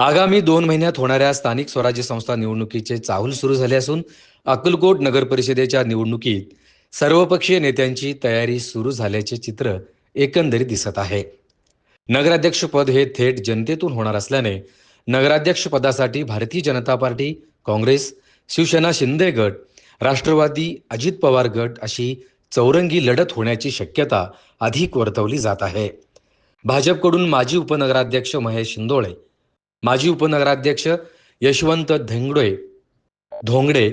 आगामी दोन महिन्यात होणाऱ्या स्थानिक स्वराज्य संस्था निवडणुकीचे चाहूल सुरू झाले असून अक्कलकोट नगर परिषदेच्या निवडणुकीत सर्वपक्षीय नेत्यांची तयारी सुरू झाल्याचे चित्र एकंदरीत दिसत आहे. नगराध्यक्षपद हे थेट जनतेतून होणार असल्याने नगराध्यक्षपदासाठी भारतीय जनता पार्टी काँग्रेस शिवसेना शिंदे गट राष्ट्रवादी अजित पवार गट अशी चौरंगी लढत होण्याची शक्यता अधिक वर्तवली जात आहे. भाजपकडून माजी उपनगराध्यक्ष महेश शिंदोळे माजी उपनगराध्यक्ष यशवंत धेंगडे धोंगडे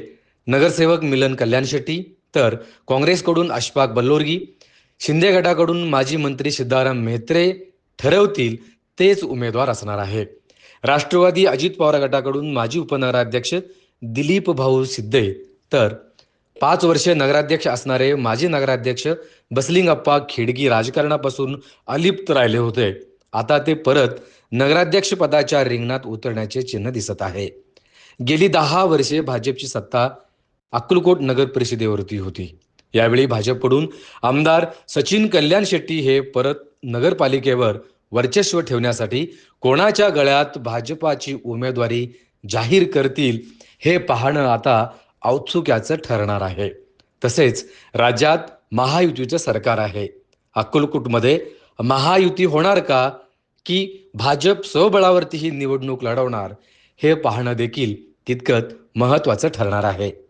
नगरसेवक मिलन कल्याण शेट्टी तर काँग्रेसकडून अशफाक बल्लोर्गी शिंदे गटाकडून माजी मंत्री सिद्धाराम म्हेत्रे ठरवतील तेच उमेदवार असणार आहे. राष्ट्रवादी अजित पवार गटाकडून माजी उपनगराध्यक्ष दिलीप भाऊ सिद्धे तर पाच वर्षे नगराध्यक्ष असणारे माजी नगराध्यक्ष बसलिंगप्पा खेडगी राजकारणापासून अलिप्त राहिले होते. आता ते परत नगराध्यक्ष पदाच्या रिंगणात उतरण्याचे चिन्ह दिसत आहे. गेली दहा वर्षे भाजपची सत्ता अक्कलकोट नगर परिषदेवरती होती. यावेळी भाजपकडून आमदार सचिन कल्याण शेट्टी हे परत नगरपालिकेवर वर्चस्व ठेवण्यासाठी कोणाच्या गळ्यात भाजपाची उमेदवारी जाहीर करतील हे पाहणं आता औत्सुक्याचं ठरणार आहे. तसेच राज्यात महायुतीचं सरकार आहे. अक्कलकोटमध्ये महायुती होणार का? की भाजप स्वबळावरती ही निवडणूक लढवणार हे पाहणं देखील तितकंच महत्त्वाचं ठरणार आहे.